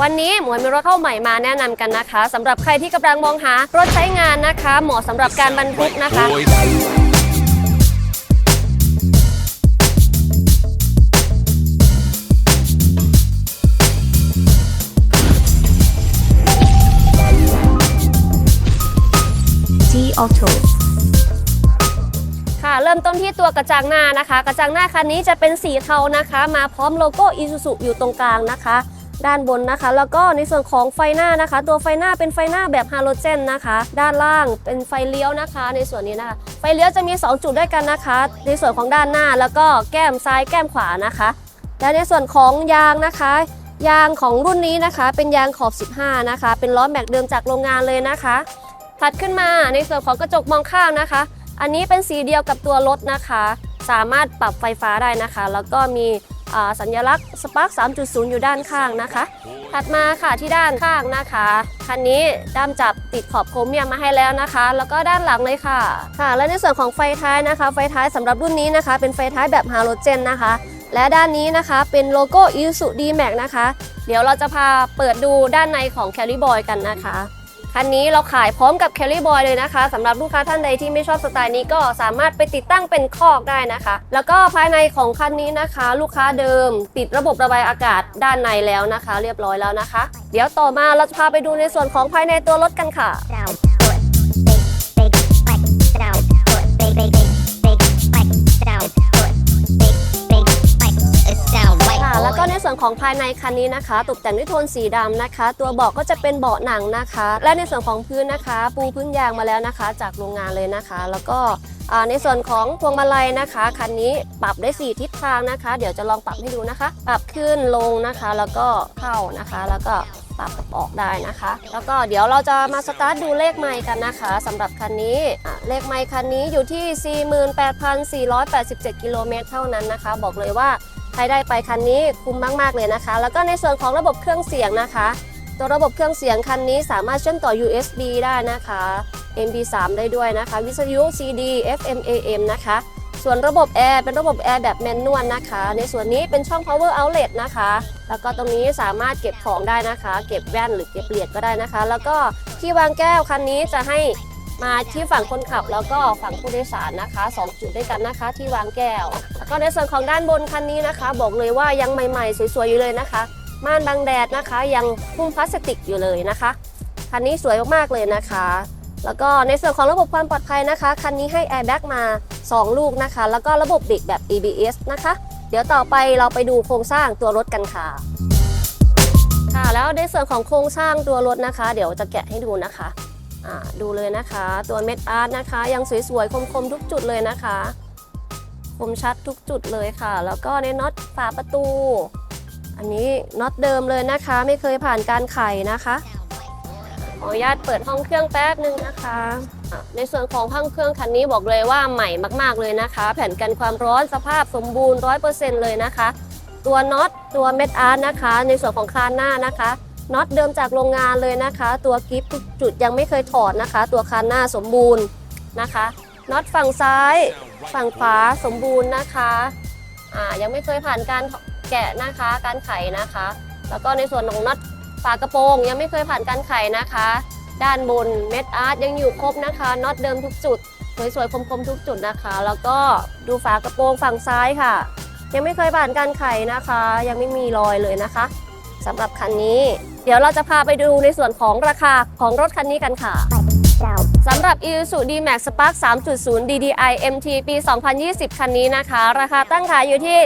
วันนี้หมวยมีรถเข้าใหม่มาแนะนำกันนะคะสำหรับใครที่กำลังมองหารถใช้งานนะคะ เหมาะสำหรับการบรรทุกนะคะ G Auto ค่ะเริ่มต้นที่ตัวกระจังหน้านะคะ กระจังหน้าคันนี้จะเป็นสีเทานะคะ มาพร้อมโลโก้ Isuzu อยู่ตรงกลางนะคะ ด้านบนนะคะ แล้วก็ในส่วนของไฟหน้านะคะ ตัวไฟหน้าเป็นไฟหน้าแบบฮาโลเจนนะคะ ด้านล่างเป็นไฟเลี้ยวนะคะ ในส่วนนี้นะคะ ไฟเลี้ยวจะมี 2 จุดด้วยกันนะคะ ในส่วนของด้านหน้าแล้วก็แก้มซ้ายแก้มขวานะคะ และในส่วนของยางนะคะ ยางของรุ่นนี้นะคะ เป็นยางขอบ 15 นะคะ เป็นล้อแม็กเดิมจากโรงงานเลยนะคะ ถัดขึ้นมาในส่วนของกระจกมองข้างนะคะ อันนี้เป็นสีเดียวกับตัวรถนะคะ สามารถปรับไฟฟ้าได้นะคะ แล้วก็มี สัญลักษณ์ Spark 3.0 อยู่ด้านข้างนะคะ ถัดมาค่ะที่ด้านข้างนะคะ คันนี้ด้ามจับติดขอบโครเมียมมาให้แล้วนะคะ แล้วก็ด้านหลังเลยค่ะ ค่ะ และในส่วนของไฟท้ายนะคะ ไฟท้ายสำหรับรุ่นนี้นะคะ เป็นไฟท้ายแบบฮาโลเจนนะคะ และด้านนี้นะคะเป็นโลโก้ Isuzu D-Max นะคะ เดี๋ยวเราจะพาเปิดดูด้านในของ Carry Boy กันนะคะ คันนี้เราขายพร้อมกับแคลรี่บอยเลยนะคะสำหรับลูกค้าท่านใดที่ไม่ชอบสไตล์นี้ก็สามารถไปติดตั้งเป็นคอกได้นะคะ แล้วก็ภายในของคันนี้นะคะ ลูกค้าเดิม ติดระบบระบายอากาศด้านในแล้วนะคะ เรียบร้อยแล้วนะคะ เดี๋ยวต่อมาเราจะพาไปดูในส่วนของภายในตัวรถกันค่ะ ส่วนของภายในคันนี้นะคะ ตกแต่งด้วยโทนสีดำนะคะ ตัวเบาะก็จะเป็นเบาะหนังนะคะ และในส่วนของพื้นนะคะ ปูพื้นยางมาแล้วนะคะ จากโรงงานเลยนะคะ แล้วก็ในส่วนของพวงมาลัยนะคะคันนี้ปรับได้ 4 ทิศทางนะคะ เดี๋ยวจะลองปรับให้ดูนะคะ ปรับขึ้นลงนะคะ แล้วก็เข้านะคะ แล้วก็ปรับออกได้นะคะ แล้วก็เดี๋ยวเราจะมาสตาร์ทดูเลขไมค์กันนะคะสำหรับคันนี้เลขไมค์คันนี้อยู่ที่ 48,487 กิโลเมตรเท่านั้นนะคะ บอกเลยว่า ใครได้ไปคันนี้คุ้มมากๆเลยนะคะ แล้วก็ในส่วนของระบบเครื่องเสียงนะคะ ตัวระบบเครื่องเสียงคันนี้สามารถเชื่อมต่อ USB ได้นะคะ MP3 ได้ด้วยนะคะ วิทยุ CD FM AM นะคะ ส่วนระบบแอร์เป็นระบบแอร์แบบแมนนวลนะคะ ในส่วนนี้เป็นช่อง power outlet นะคะ แล้วก็ตรงนี้สามารถเก็บของได้นะคะ เก็บแว่นหรือเก็บเหรียญก็ได้นะคะ แล้วก็ที่วางแก้วคันนี้จะให้ มาที่ฝั่งคนขับแล้วก็ฝั่งผู้โดยสารนะคะสองจุดด้วยกันนะคะที่วางแก้ว แล้วก็ในส่วนของด้านบนคันนี้นะคะ บอกเลยว่ายังใหม่ๆ สวยๆอยู่เลยนะคะ ม่านบังแดดนะคะ ยังหุ้มพลาสติกอยู่เลยนะคะคันนี้สวยมากๆเลยนะคะ แล้วก็ในส่วนของระบบความปลอดภัยนะคะคันนี้ให้แอร์แบ็กมา 2 ลูกนะคะ แล้วก็ระบบเบรกแบบ ABS นะคะ เดี๋ยวต่อไปเราไปดูโครงสร้างตัวรถกันค่ะค่ะแล้วในส่วนของโครงสร้างตัวรถนะคะ เดี๋ยวจะแกะให้ดูนะคะ ดูเลยนะคะ ตัวเม็ดอาร์ตนะคะ ยังสวยๆคมๆทุกจุดเลยนะคะ คมชัดทุกจุดเลยค่ะ แล้วก็ในน็อตฝาประตู อันนี้น็อตเดิมเลยนะคะ ไม่เคยผ่านการไขนะคะขออนุญาตเปิดห้องเครื่องแป๊บนึงนะคะะในส่วนของห้องเครื่องคันนี้บอกเลยว่าใหม่มากๆเลยนะคะ แผ่นกันความร้อนสภาพสมบูรณ์ 100%เลยนะคะ ตัวน็อตตัวเม็ดอาร์ตนะคะ ในส่วนของคานหน้านะคะ น็อตเดิมจากโรงงานเลยนะคะ ตัวกิฟทุกจุดยังไม่เคยถอดนะคะ ตัวคานหน้าสมบูรณ์นะคะน็อตฝั่งซ้ายฝั่งขวาสมบูรณ์นะคะอ่ายังไม่เคยผ่านการแกะนะคะการไขนะคะ แล้วก็ในส่วนของน็อตฝากระโปรงยังไม่เคยผ่านการไขนะคะ ด้านบนเม็ดอาร์ตยังอยู่ครบนะคะน็อตเดิมทุกจุดสวยๆคมๆทุกจุดนะคะ แล้วก็ดูฝากระโปรงฝั่งซ้ายค่ะ ยังไม่เคยผ่านการไขนะคะ ยังไม่มีรอยเลยนะคะสำหรับคันนี้ เดี๋ยวเราจะพาไปดูในส่วนของราคาของรถคันนี้กันค่ะ down, สำหรับ Isuzu D-Max Spark 3.0 DDI MT ปี 2020 คันนี้นะคะ ราคาตั้งขายอยู่ที่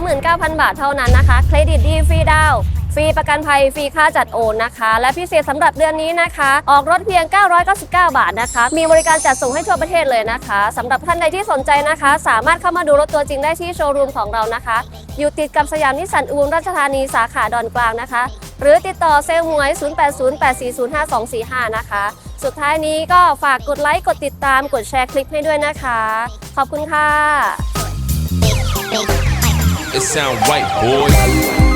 439,000 บาทเท่านั้นนะคะ เครดิตดีฟรีดาวน์ฟรีประกันภัยฟรีค่าจัดโอนนะคะ และพิเศษสำหรับเดือนนี้นะคะ ออกรถเพียง 999 บาทนะคะ มีบริการจัดส่งให้ทั่วประเทศเลยนะคะสำหรับท่านใดที่สนใจนะคะ สามารถเข้ามาดูรถตัวจริงได้ที่โชว์รูมของเรานะคะ อยู่ติดกับสยามนิสสันอูมราชธานีสาขาดอนกลางนะคะ หรือติดต่อเซลล์หวย 0808405245 นะคะ สุดท้ายนี้ก็ฝากกดไลค์ กดติดตาม กดแชร์คลิปให้ด้วยนะคะ ขอบคุณค่ะ It sound right, boy.